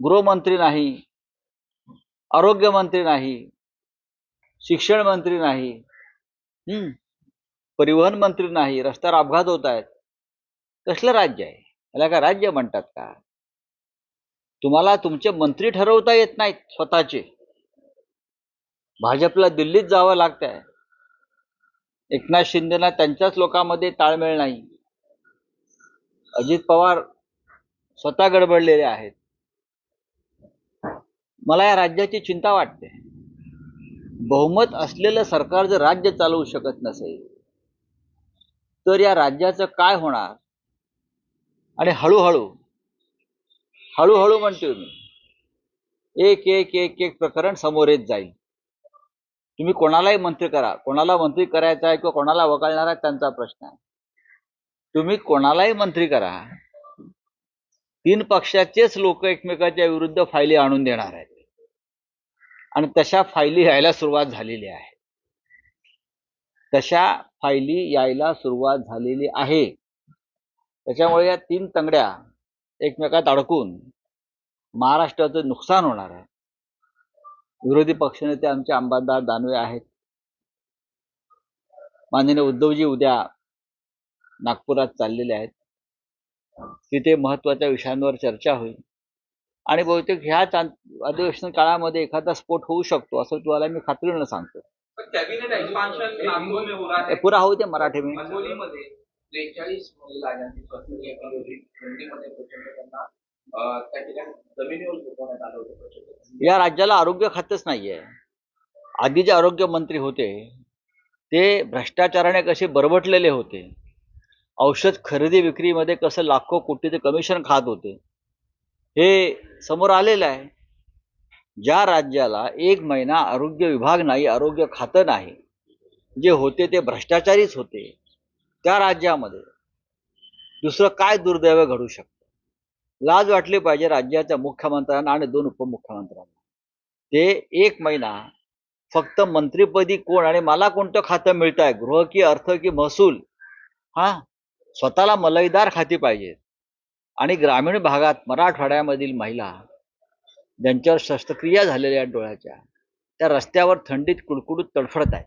गृहमंत्री नाही आरोग्यमंत्री नाही शिक्षण मंत्री नाही हम्म. परिवहन मंत्री नाही रस्त्यावर अपघात होत आहेत. कसलं राज्य आहे? याला काय राज्य म्हणतात का? तुम्हाला तुमचे मंत्री ठरवता येत नाहीत स्वतःचे. भाजपला दिल्लीत जावं लागतंय. एकनाथ शिंदेना त्यांच्याच लोकांमध्ये ताळमेळ नाही. अजित पवार स्वतः गडबडलेले आहेत. मला या राज्याची चिंता वाटते. बहुमत असलेलं सरकार जर राज्य चालवू शकत नसेल तर या राज्याचं काय होणार? आणि हळूहळू हळूहळू म्हणतोय मी एक एक एक एक प्रकरण समोर येत जाईल. तुम्ही कोणालाही मंत्री करा. कोणाला मंत्री करायचा आहे किंवा कोणाला वगळणार आहे त्यांचा प्रश्न आहे. तुम्ही कोणालाही मंत्री करा. तीन पक्षाचेच लोक एकमेकाच्या विरुद्ध फायली आणून देणार आहेत. आणि तशा फायली यायला सुरुवात झालेली आहे. तशा फायली यायला सुरुवात झालेली आहे. त्याच्यामुळे या तीन तंगड्या एकमेकात अडकून महाराष्ट्राचं नुकसान होणार आहे. विरोधी पक्षनेते आमचे अंबादार दानवे आहेत. माननीय उद्धवजी उद्या नागपुरात चाललेले आहेत. तिथे महत्त्वाच्या विषयांवर चर्चा होईल. आणि बहुतेक ह्याच आं- अधिवेशन काळामध्ये एखादा स्फोट होऊ शकतो असं तुम्हाला मी खात्रीनं सांगतो. पुरा होऊ दे मराठी में या राज्याला आरोग्य खातच नाहीये. आधी जे आरोग्य मंत्री होते ते भ्रष्टाचाराने कसे बरबटलेले होते औषध खरेदी विक्रीमध्ये कसं लाखो कोटीचे कमिशन खात होते हे समोर आलेलं आहे. ज्या राज्याला एक महिना आरोग्य विभाग नाही आरोग्य खातं नाही जे होते ते भ्रष्टाचारीच होते त्या राज्यामध्ये दुसरं काय दुर्दैव घडू शकतं? लाज वाटली पाहिजे राज्याच्या मुख्यमंत्र्यांना आणि दोन उपमुख्यमंत्र्यांना. ते एक महिना फक्त मंत्रीपदी कोण आणि मला कोणतं खातं मिळत आहे गृह की अर्थ की महसूल? हा? स्वतःला मलईदार खाती पाहिजेत. आणि ग्रामीण भागात मराठवाड्यामधील महिला ज्यांच्यावर शस्त्रक्रिया झालेल्या आहेत डोळ्याच्या त्या रस्त्यावर थंडीत कुडकुडूत तडफडत आहेत.